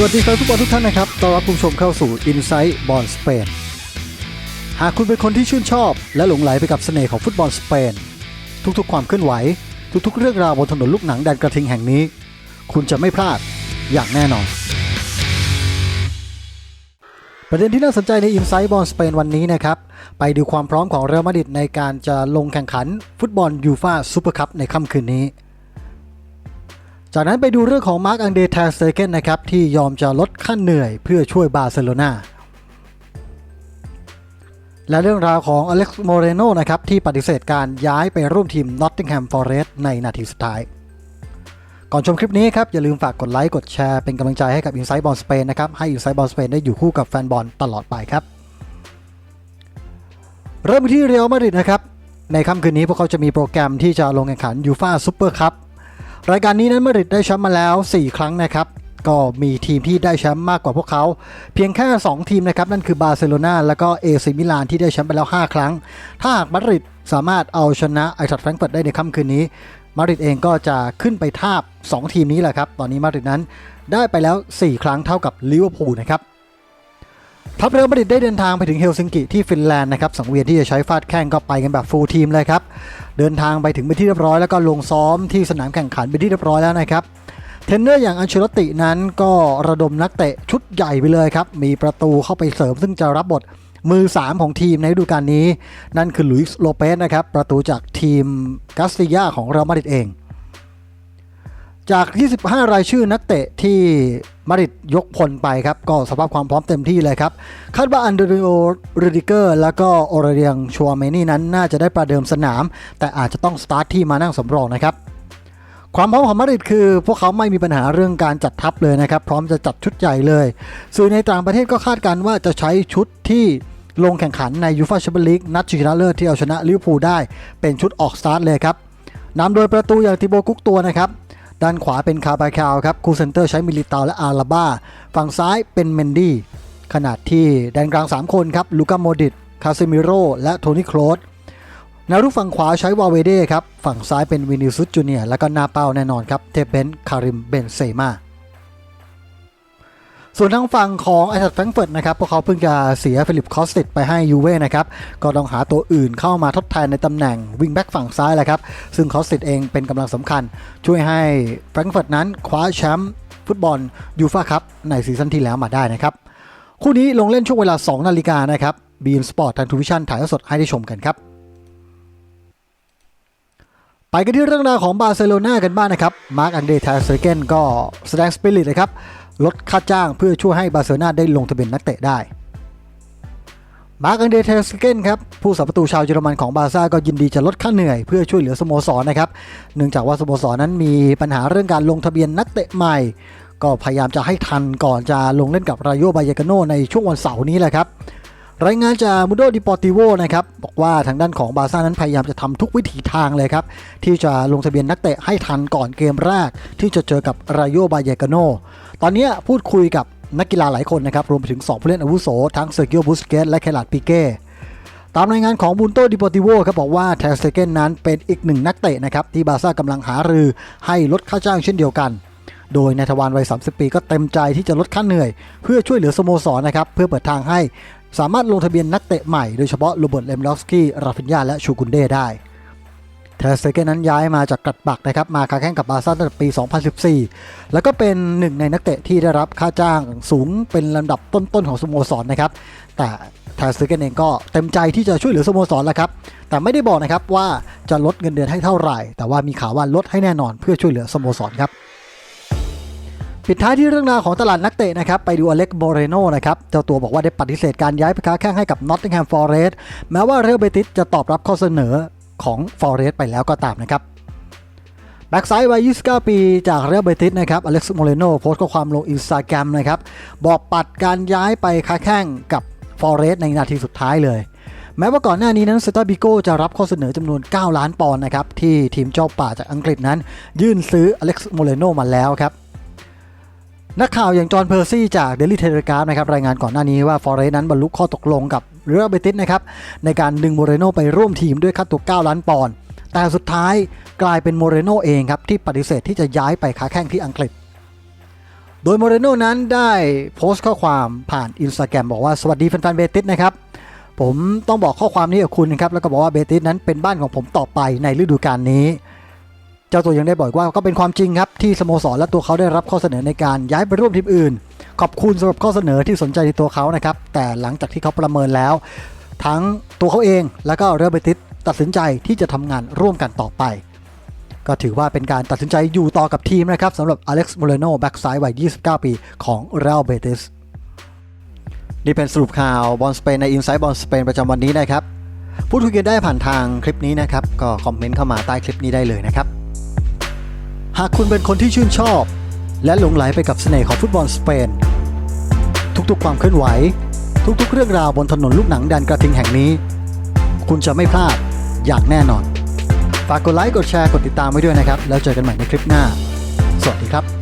สวัสดีครับทุกคนทุกท่านนะครับต้อนรับคุณผู้ชมเข้าสู่ Insight Ball Spain หากคุณเป็นคนที่ชื่นชอบ และหลงไหลไปกับเสน่ห์ของฟุตบอลสเปน ทุกๆ ความเคลื่อนไหว ทุกๆ เรื่องราวบนถนนลูกหนังแดนกระทิงแห่งนี้ คุณจะไม่พลาดอย่างแน่นอน ประเด็นที่น่าสนใจใน Insight Ball Spain วันนี้นะครับ ไปดูความพร้อมของเรอัลมาดริดในการจะลงแข่งขันฟุตบอลยูฟาซูเปอร์คัพในค่ำคืนนี้ จากนั้นไปดูเรื่องของมาร์กอังเดทาสเตเกนนะครับที่ยอมจะลดค่าเหนื่อยเพื่อช่วยบาร์เซโลนาและเรื่องราวของอเล็กซ์โมเรโนนะครับที่ปฏิเสธการย้ายไปร่วมทีมนอตติงแฮมฟอร์เรสต์ในนาทีสุดท้าย ก่อนชมคลิปนี้ครับ อย่าลืมฝากกดไลค์ กดแชร์ เป็นกำลังใจให้กับ Inside Ball Spain นะครับ ให้ Inside Ball Spain ได้อยู่คู่กับแฟนบอลตลอดไปครับ เริ่มที่เรอัลมาดริดนะครับ ในค่ำคืนนี้พวกเขาจะมีโปรแกรมที่จะลงแข่งขันยูฟาซูเปอร์คัพ รายการนี้นั้นมาดริดได้แชมป์มาแล้ว 4 ครั้งนะครับ ก็มีทีมที่ได้แชมป์มากกว่าพวกเขา เพียงแค่ 2 ทีมนะครับ นั่นคือบาร์เซโลนาและก็เอซิมิลานที่ได้แชมป์ไปแล้ว 5 ครั้ง ถ้าหากมาดริดสามารถเอาชนะไอทัดแฟรงเฟิร์ตได้ในค่ำคืนนี้ มาดริดเองก็จะขึ้นไปทาบ 2 ทีมนี้แหละครับ ตอนนี้มาดริดนั้นได้ไปแล้ว 4 ครั้งเท่ากับลิเวอร์พูลนะครับ ทัพเรือมาดริดได้เดินทางไปถึงเฮลซิงกิที่ฟินแลนด์นะครับสังเวียนที่จะใช้ฟาดแข่งก็ไปกันแบบฟูลทีมเลยครับ เดินทางไปถึงเป็นที่เรียบร้อยแล้วก็ลงซ้อมที่สนามแข่งขันเป็นที่เรียบร้อยแล้วนะครับเทนเนอร์อย่างอันเชลตินั้นก็ระดมนักเตะชุดใหญ่ไปเลยครับ มีประตูเข้าไปเสริมซึ่งจะรับบทมือ 3 ของทีมในฤดูกาลนี้ นั่นคือลุยส์โลเปสนะครับ ประตูจากทีมกัสติยาของเรอัลมาดริดเอง จาก 25 รายชื่อนักเตะที่ มาริดยกพลไปครับ ก็สภาพความพร้อมเต็มที่เลยครับ คาดว่าอันเดริโอรูดิเกอร์ แล้วก็โอรเรียงชัวเมนี่นั้นน่าจะได้ประเดิมสนาม แต่อาจจะต้องสตาร์ทที่มานั่งสำรองนะครับความพร้อมของมาดริดคือ พวกเขาไม่มีปัญหาเรื่องการจัดทัพเลยนะครับ พร้อมจะจัดชุดใหญ่เลย สื่อในต่างประเทศก็คาดการณ์ว่าจะใช้ชุดที่ลงแข่งขันในยูฟาแชมเปี้ยนลีกนัดชิงชนะเลิศที่เอาชนะลิเวอร์พูลได้ เป็นชุดออกสตาร์ทเลยครับนำโดยประตูอย่างติโบกุกตัวนะครับ ด้านขวาเป็นคาบาคาวครับคูเซนเตอร์ใช้มิลิตาและอาราบ้าฝั่งซ้ายเป็นเมนดี้ขนาดที่แดนกลาง 3 คนครับลูกาโมดิตคาเซมิโรและโทนี่โคลสแนวรุกฝั่งขวาใช้วาเวเด้ครับฝั่งซ้ายเป็นวินิซุสจูเนียและก็หนาเป้าแน่นอนครับเทเบนคาริมเบนเซมา ส่วนทางฝั่งของไอซัดแฟรงก์เฟิร์ตนะครับพวกเขาเพิ่งจะเสียฟิลิปคอสติดไปให้ยูเว่นะครับก็ต้องหาตัวอื่นเข้ามาทดแทนในตำแหน่งวิงแบ็กฝั่งซ้ายแหละครับซึ่งคอสติดเองเป็นกำลังสำคัญ ช่วยให้แฟรงก์เฟิร์ตนั้นคว้าแชมป์ฟุตบอลยูฟ่าคัพในซีซั่นที่แล้วมาได้นะครับคู่นี้ลงเล่นช่วงเวลา 2 นาฬิกานะครับบีมสปอร์ตทางทูวิชั่นถ่ายทอดสดให้ได้ชมกันครับไปกันที่เรื่องราวของบาร์เซโลนากันบ้างนะครับ มาร์กอันเดรทาเซเกนก็แสดงสปิริตเลยครับ ลดค่าจ้างเพื่อช่วยให้บาร์เซโลนาได้ลงทะเบียนนักเตะได้ มาร์กอันเดเทสเกนครับผู้สับประตูชาวเยอรมันของบาร์ซ่าก็ยินดีจะลดค่าเหนื่อยเพื่อช่วยเหลือสโมสรนะครับ เนื่องจากว่าสโมสรนั้นมีปัญหาเรื่องการลงทะเบียนนักเตะใหม่ ก็พยายามจะให้ทันก่อนจะลงเล่นกับรายโยบายกาโนในช่วงวันเสาร์นี้แหละครับ รายงานจากมูโดดิปอติโวนะครับบอกว่าทางด้านของบาร์ซ่านั้นพยายามจะทำทุกวิถีทางเลยครับ ที่จะลงทะเบียนนักเตะให้ทันก่อนเกมแรก ที่จะเจอกับรายโยบายกาโน ตอนนี้พูดคุยกับนักกีฬาหลายคนนะครับ รวมไปถึง 2 ผู้เล่นอาวุโส ทั้งเซอร์เกิโอบุสเกตและเคลาดปิเก้ตามรายงานของบุนโตดิปอติโวครับบอกว่าแทสเตเกนนั้นเป็นอีกหนึ่งนักเตะนะครับที่บาร์ซ่ากำลังหารือให้ลดค่าจ้างเช่นเดียวกันโดยนายทวารวัย 30 ปีก็เต็มใจที่จะลดค่าเหนื่อย เพื่อช่วยเหลือสโมสรนะครับ เพื่อเปิดทางให้ สามารถลงทะเบียนนักเตะใหม่โดยเฉพาะโรเบิร์ตเลมดอฟสกี้ราฟินยาและชูกุนเด้ได้เทสเตเกนนั้นย้ายมาจากกัดปักนะครับมาค้าแข่งกับบาซ่าตั้งแต่ปี 2014 แล้วก็เป็นหนึ่งในนักเตะที่ได้รับค่าจ้างสูงเป็นลำดับต้นๆของสโมสรนะครับ แต่เทสเตเกนเองก็เต็มใจที่จะช่วยเหลือสโมสรแล้วครับ แต่ไม่ได้บอกนะครับว่าจะลดเงินเดือนให้เท่าไหร่ แต่ว่ามีข่าวว่าลดให้แน่นอนเพื่อช่วยเหลือสโมสรครับ ปิดท้ายที่เรื่องราวของตลาดนักเตะนะครับไปดูอเล็กโบเรโนนะครับเจ้าตัวบอกว่าได้ปฏิเสธการย้ายไปค้าแข่งให้กับนอตติงแฮมฟอร์เรสต์แม้ว่าเรอัลเบติสจะตอบรับข้อเสนอของฟอร์เรสต์ไปแล้วก็ตามนะครับแบ็กไซ้ายวัย 29 ปี จากเรอัลเบติสนะครับอเล็กซ์โมเรโนโพสต์ข้อความลงอินสตาแกรมนะครับบอกปัดการย้ายไปค้าแข่งกับฟอร์เรสต์ในนาทีสุดท้ายเลย แม้ว่าก่อนหน้านี้นั้นเซตาบิโกจะรับข้อเสนอจำนวน 9 ล้านปอนด์นะครับที่ทีมเจ้าป่าจากอังกฤษนั้น ยื่นซื้ออเล็กซ์โมเรโนมาแล้วครับ นักข่าวอย่างจอห์นเพอร์ซี่จากเดลี่เทเลกราฟนะครับรายงานก่อนหน้านี้ว่าฟอเรส์นั้นบรรลุข้อตกลงกับเรอัลเบติสนะครับในการดึงโมเรโนไปร่วมทีมด้วยค่าตัว 9 ล้านปอนด์แต่สุดท้ายกลายเป็นโมเรโนเองครับที่ปฏิเสธที่จะย้ายไปค้าแข่งที่อังกฤษ โดยโมเรโน่นั้นได้โพสต์ข้อความผ่านอินสตาแกรมบอกว่าสวัสดีแฟนๆเบติสนะครับผมต้องบอกข้อความนี้กับคุณนะครับแล้วก็บอกว่าเบติสนั้นเป็นบ้านของผมต่อไปในฤดูกาลนี้ เจ้าตัวยังได้บอกว่าก็เป็นความจริงครับที่สโมสรและตัวเขาได้รับข้อเสนอในการย้ายไปร่วมทีมอื่น ขอบคุณสำหรับข้อเสนอที่สนใจในตัวเขานะครับแต่หลังจากที่เขาประเมินแล้ว ทั้งตัวเขาเองแล้วก็เรอเบติสตัดสินใจที่จะทำงานร่วมกันต่อไป ก็ถือว่าเป็นการตัดสินใจอยู่ต่อกับทีมนะครับสำหรับอเล็กซ์โมเรโนแบ็กซ้ายวัย 29 ปีของเรอัลเบติสนี่เป็นสรุปข่าวบอลสเปนใน Inside บอลสเปนประจำวันนี้นะครับพูดคุยกันได้ผ่านทางคลิปนี้นะครับก็คอมเมนต์เข้ามาใต้คลิปนี้ได้เลยนะครับ หากคุณเป็นคนที่ชื่นชอบ และหลงไหลไปกับเสน่ห์ของฟุตบอลสเปน ทุกๆความเคลื่อนไหว ทุกๆ เรื่องราวบนถนนลูกหนังแดนกระทิงแห่งนี้ คุณจะไม่พลาดอย่างแน่นอน ฝากกดไลค์กดแชร์กดติดตามไว้ด้วยนะครับ แล้วเจอกันใหม่ในคลิปหน้า สวัสดีครับ